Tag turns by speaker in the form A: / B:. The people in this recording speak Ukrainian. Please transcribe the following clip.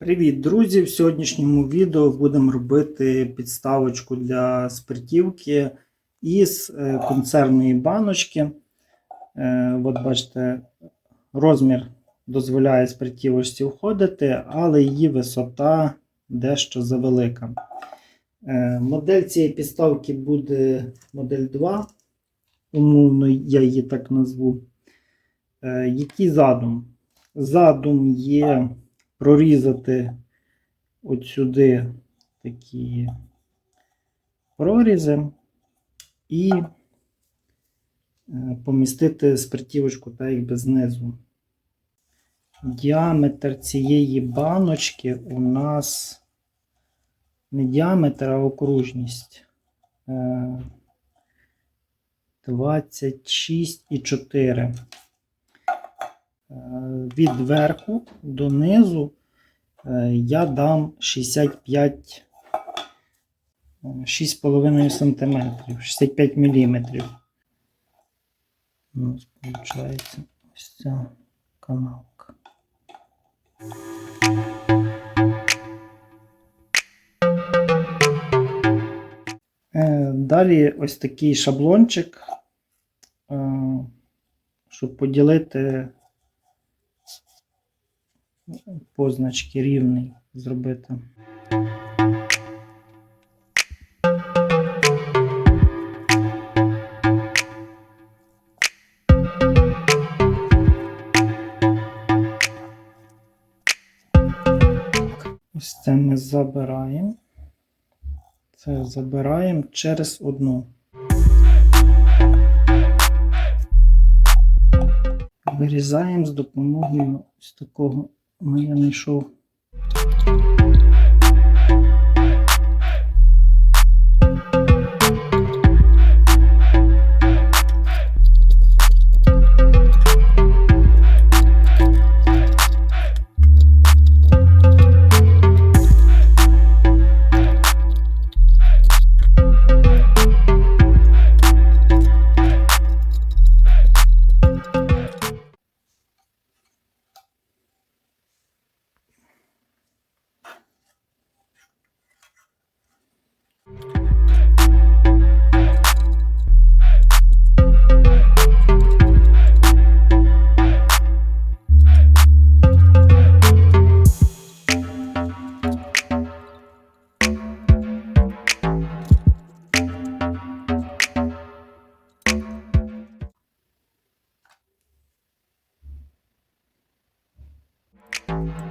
A: Привіт, друзі! В сьогоднішньому відео будемо робити підставочку для спиртівки із е, консервної баночки. Е, От бачите, розмір дозволяє спиртівочці входити, але її висота дещо завелика. Е, Модель цієї підставки буде модель 2. Умовно, я її так назву. Який задум? Задум є прорізати от сюди такі прорізи і е, помістити спиртівочку так якби знизу. Діаметр цієї баночки у нас не діаметр, а окружність. Е, 26,4. Е, Від верху до низу я дам 65 е, 6,5 см, 65 мм. У нас виходить ось ця канавка. Е, Далі ось такий шаблончик, е, щоб поділити позначки рівний зробити. Ось це ми забираємо. Це забираємо через одну. Вирізаємо з допомогою ось такого. Ну, я знайшов you